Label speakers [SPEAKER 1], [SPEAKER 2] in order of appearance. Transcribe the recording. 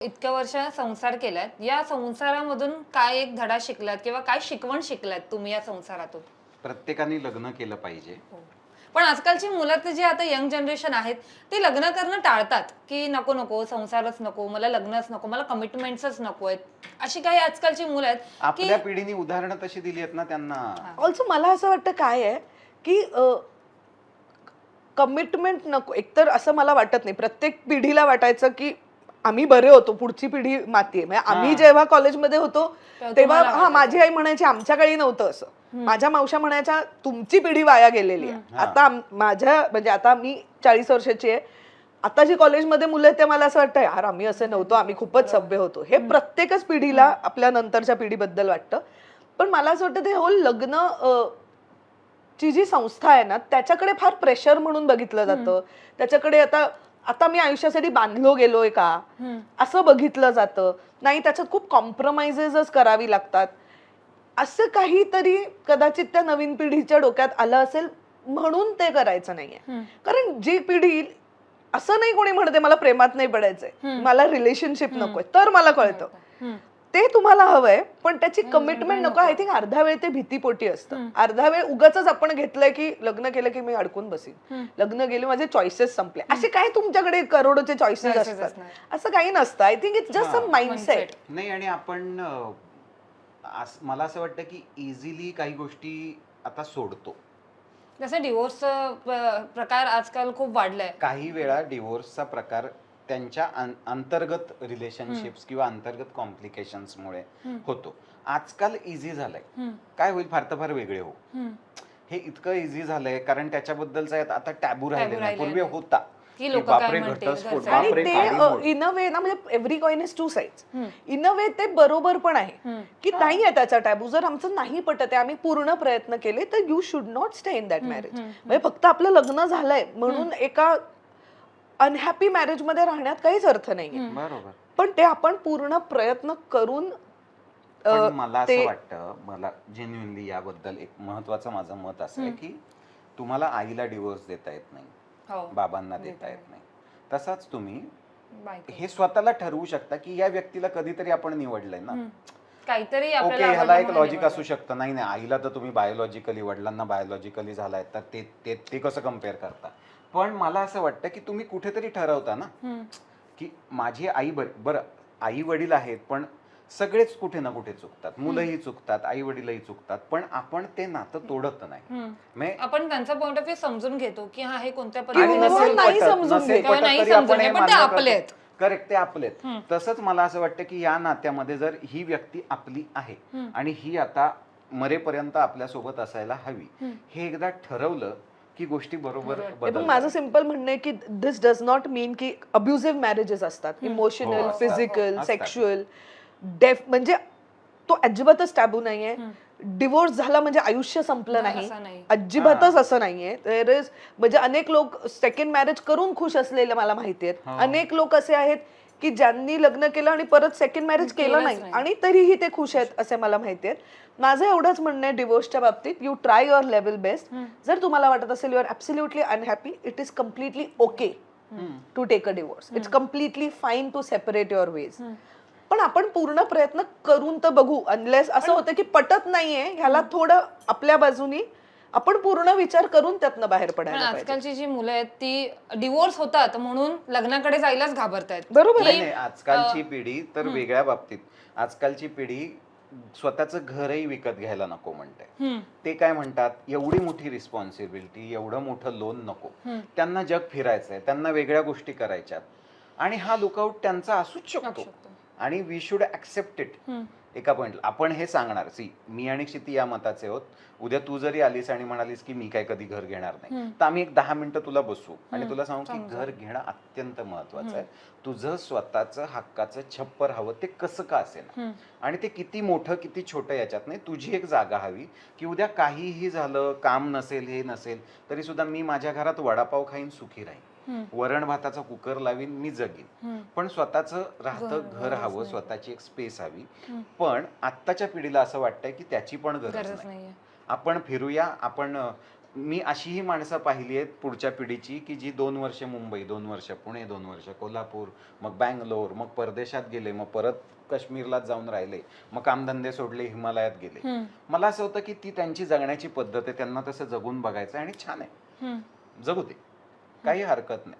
[SPEAKER 1] इतक्या वर्ष संसार केलात. या संसारामधून काय एक धडा शिकलात किंवा काय शिकवण शिकलात तुम्ही या संसारातून?
[SPEAKER 2] प्रत्येकाने लग्न केलं पाहिजे.
[SPEAKER 1] पण आजकालची मुलं तर जी आता यंग जनरेशन आहेत ते लग्न करणं टाळतात की नको नको संसारच नको मला लग्नच नको मला कमिटमेंट्सच नको आहेत. अशी काही आजकालची मुलं आहेत की
[SPEAKER 2] आपल्या पिढीने उदाहरणं तशी दिली आहेत ना त्यांना.
[SPEAKER 3] ऑल्सो मला असं वाटतं काय आहे की कमिटमेंट नको. एकतर असं मला वाटत नाही. प्रत्येक पिढीला वाटायचं की आम्ही बरे होतो पुढची पिढी माती आहे म्हणजे आम्ही
[SPEAKER 2] हा.
[SPEAKER 3] जेव्हा कॉलेजमध्ये होतो
[SPEAKER 1] तेव्हा
[SPEAKER 3] हा. माझी आई म्हणायची आमच्या काळी नव्हतं असं. माझ्या मावशा म्हणायच्या तुमची पिढी वाया गेलेली आहे.
[SPEAKER 2] हा.
[SPEAKER 3] आता माझ्या म्हणजे आता मी चाळीस वर्षाची आहे. आता जी कॉलेजमध्ये मुलं आहेत ते मला असं वाटतं यार आम्ही असे नव्हतो आम्ही खूपच सभ्य होतो. हे प्रत्येकच पिढीला आपल्या नंतरच्या पिढीबद्दल वाटतं. पण मला असं वाटतं ते होल लग्न ची जी संस्था आहे ना त्याच्याकडे फार प्रेशर म्हणून बघितलं जातं. त्याच्याकडे आता आता मी आयुष्यासाठी बांधलो गेलोय का. असं बघितलं जातं. नाही त्याच्यात खूप कॉम्प्रोमाइजेसच करावी लागतात. असं काहीतरी कदाचित त्या नवीन पिढीच्या डोक्यात आलं असेल म्हणून ते करायचं नाहीये. कारण जी पिढी असं नाही कोणी म्हणते मला प्रेमात नाही पडायचंय. मला रिलेशनशिप नकोय. तर मला कळतं. ते तुम्हाला हवंय पण त्याची कमिटमेंट नको. आय थिंक अर्धा वेळ ते भीतीपोटी असतं. अर्धा वेळ उगाच आपण घेतलंय की लग्न केलं की मी अडकून बसीन. लग्न गेले माझे चॉईसेस संपले. असे काय तुमच्याकडे करोडोचे चॉईसेस असतात. असं काही नसतं. I think it's just a mindset.
[SPEAKER 2] नाही आणि आपण मला असं वाटतं की इझिली काही गोष्टी आता सोडतो.
[SPEAKER 1] जसं डिवोर्स प्रकार आजकाल खूप वाढलाय.
[SPEAKER 2] काही वेळा डिवोर्सचा प्रकार त्यांच्या अं- अंतर्गत रिलेशनशिप्स किंवा अंतर्गत कॉम्प्लिकेशन्समुळे होतो. आजकाल इझी झालंय.
[SPEAKER 1] हम्म.
[SPEAKER 2] काय होईल? फार तर फार वेगळे हो
[SPEAKER 1] हम्म.
[SPEAKER 2] हे इतकं इझी झालंय कारण त्याच्याबद्दलचा यात आता टॅबू राहिले नाही. पूर्वी
[SPEAKER 1] नाही.
[SPEAKER 2] होता.
[SPEAKER 1] की
[SPEAKER 2] की
[SPEAKER 1] लोकं काय
[SPEAKER 2] बापरे
[SPEAKER 1] म्हणतील,
[SPEAKER 2] घटस्फोट
[SPEAKER 1] घरचे.
[SPEAKER 3] आणि
[SPEAKER 2] बापरे
[SPEAKER 3] ते
[SPEAKER 2] काडीमोड.
[SPEAKER 3] इन अ वे ना म्हणजे every coin is two sides
[SPEAKER 1] hmm.
[SPEAKER 3] In a way ते बरोबर पण आहे.
[SPEAKER 1] हम्म.
[SPEAKER 3] की नाही आहे त्याचा टॅबू जर आमचं नाही पटत आहे आम्ही पूर्ण प्रयत्न केले तर you should not stay in that marriage म्हणजे फक्त आपलं लग्न झालंय म्हणून एका अनहॅपी मॅरेजमध्ये राहण्यात काहीच अर्थ नाहीये.
[SPEAKER 2] बरोबर.
[SPEAKER 3] पण ते आपण पूर्ण प्रयत्न करून अ,
[SPEAKER 2] पण मला असं
[SPEAKER 3] ते-
[SPEAKER 2] वाटतं मला जेन्युनली याबद्दल एक महत्वाचं माझं मत असं आहे की तुम्हाला आईला डिवोर्स देता येत नाही.
[SPEAKER 1] हो.
[SPEAKER 2] बाबांना देता येत नाही. तसाच तुम्ही
[SPEAKER 1] बायको.
[SPEAKER 2] हे स्वतःला ठरवू शकता की या व्यक्तीला कधीतरी आपण निवडलंय ना.
[SPEAKER 1] हम्म. काहीतरी
[SPEAKER 2] ओके
[SPEAKER 1] आपल्याला
[SPEAKER 2] ह्याला
[SPEAKER 1] आवडलं
[SPEAKER 2] एक
[SPEAKER 1] म्हणून
[SPEAKER 2] लॉजिक असू. शकतं. नाही नाही आईला तर तुम्ही बायोलॉजिकली वडिलांना बायोलॉजिकली झालाय तर ते ते ते कसं कंपेअर करता? पण मला असं वाटतं की तुम्ही कुठेतरी ठरवता ना. की माझी आई बर बरं आई वडील आहेत पण सगळेच कुठे ना कुठे चुकतात. मुलंही चुकतात आई वडीलही चुकतात पण आपण ते नातं तोडत नाही.
[SPEAKER 1] आपण त्यांचा पॉइंट ऑफ व्ह्यू समजून घेतो की हा हे कोणत्या पद्धतीने.
[SPEAKER 2] करेक्ट ते आपले आहेत. तसंच मला असं वाटतं की या नात्यामध्ये जर ही व्यक्ती आपली आहे आणि ही आता मरेपर्यंत आपल्यासोबत असायला हवी हे एकदा ठरवलं की गोष्टी बरोबर.
[SPEAKER 3] माझं सिंपल म्हणणं आहे की दिस डज नॉट मीन की अब्युझिव्ह मॅरेजेस असतात इमोशनल. फिजिकल. सेक्शुअल डेफ म्हणजे तो अजिबातच टॅबू नाहीये डिवोर्स झाला म्हणजे आयुष्य संपलं
[SPEAKER 1] नाही,
[SPEAKER 3] नाही
[SPEAKER 1] असं नाही.
[SPEAKER 3] अजिबातच असं नाहीये देर इज म्हणजे अनेक लोक सेकंड मॅरेज करून खुश असलेले मला माहिती आहेत
[SPEAKER 2] हो.
[SPEAKER 3] अनेक लोक असे आहेत की ज्यांनी लग्न केलं आणि परत सेकंड मॅरेज केलं नाही. आणि तरीही ते खुश आहेत असे मला माहिती आहेत. माझं एवढंच म्हणणं आहे डिवोर्सच्या बाबतीत you try your level best जर तुम्हाला वाटत असेल your absolutely unhappy it is completely okay to take a divorce it's completely fine to separate your ways पण आपण पूर्ण प्रयत्न करून तर बघू अनलेस असं होतं की पटत नाहीये ह्याला थोडं आपल्या बाजूनी आपण पूर्ण विचार करून त्यातनं बाहेर पडायला पाहिजे.
[SPEAKER 1] आजकालची जी मुलं आहेत ती डिवोर्स होतात म्हणून लग्नाकडे जायलाच घाबरतायत.
[SPEAKER 3] बरोबर
[SPEAKER 2] नाही नाही आजकालची पिढी तर वेगळ्या बाबतीत. आजकालची पिढी स्वतःचं घरही विकत घ्यायला नको म्हणते.
[SPEAKER 1] हम्म.
[SPEAKER 2] ते काय म्हणतात? एवढी मोठी रिस्पॉन्सिबिलिटी एवढं मोठं लोन नको. त्यांना जग फिरायचंय त्यांना वेगळ्या गोष्टी करायच्यात. आणि हा लुकआउट त्यांचा असूच शकतो.
[SPEAKER 1] शकतो.
[SPEAKER 2] आणि वी शुड ऍक्सेप्ट इट एका पॉइंटला आपण हे सांगणार. सी मी आणि क्षिती या मताचे आहोत. उद्या तू जरी आलीस आणि म्हणालीस की मी काय कधी घर घेणार नाही तर आम्ही एक दहा मिनिटं तुला बसू आणि तुला सांगू की घर घेणं अत्यंत महत्वाचं आहे. तुझं स्वतःचं हक्काचं छप्पर हवं ते कसं का असेल आणि ते किती मोठं किती छोटं याच्यात नाही. तुझी एक जागा हवी की उद्या काहीही झालं काम नसेल हे नसेल तरी सुद्धा मी माझ्या घरात वडापाव खाईन सुखी राहीन. वरण भाताचा कुकर लावीन मी जगीन. पण स्वतःचं राहतं घर हवं स्वतःची एक स्पेस हवी. पण आत्ताच्या पिढीला असं वाटतंय की त्याची पण गरज नाही. आपण फिरूया आपण मी अशीही माणसं पाहिली आहेत पुढच्या पिढीची की जी दोन वर्ष मुंबई दोन वर्ष पुणे दोन वर्ष कोल्हापूर मग बँगलोर मग परदेशात गेले मग परत काश्मीरलाच जाऊन राहिले मग कामधंदे सोडले हिमालयात गेले. मला असं होतं की ती त्यांची जगण्याची पद्धत आहे त्यांना तसं जगून बघायचं आणि छान आहे. जगू दे. काही हरकत नाही.